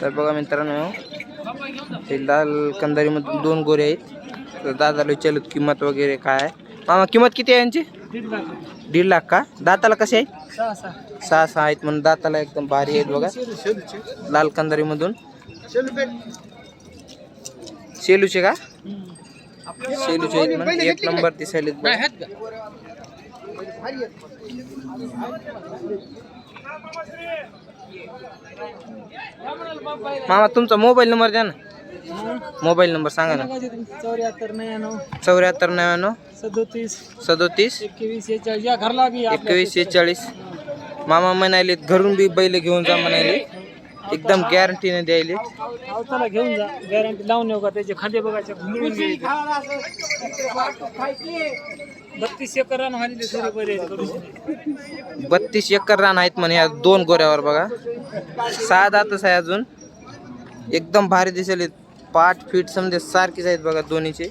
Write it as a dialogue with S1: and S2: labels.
S1: तर बघा मित्रांनो हे लाल कंदारीमधून दोन गोरे आहेत. तर दादाला विचारलं किंमत वगैरे काय आहे? मामा किंमत किती आहे यांची?
S2: दीड लाख
S1: का? दाताला कसे आहेत?
S2: सहा सहा
S1: आहेत. म्हणून दाताला एकदम भारी आहेत बघा. लाल कंदारीमधून. सेलूचे का? सेलूचे आहेत म्हण. एक नंबर ते बघा. मामा तुमचा मोबाईल नंबर द्या ना. मोबाईल नंबर सांगा ना.
S2: चौऱ्याहत्तर नव्याण्णव.
S1: चौऱ्याहत्तर नव्याण्णव
S2: सदोतीस.
S1: सदोतीस
S2: एकवीस एकचाळीस या घरला बी
S1: एकवीस शेहेचाळीस. मामा म्हणाले घरून बी बैल घेऊन जा म्हणाले. एकदम गॅरंटीने द्यायले.
S2: घेऊन जा गॅरंटी लावून येऊ का त्याचे खांदे बघायचे. बत्तीस एकर रान आहेत
S1: बत्तीस एकर रान आहेत म्हणे या दोन गोऱ्यावर बघा. सहा दातच आहे अजून. एकदम भारी दिसेल. पाठ फीट समजे सारखीच आहेत बघा दोन्हीचे.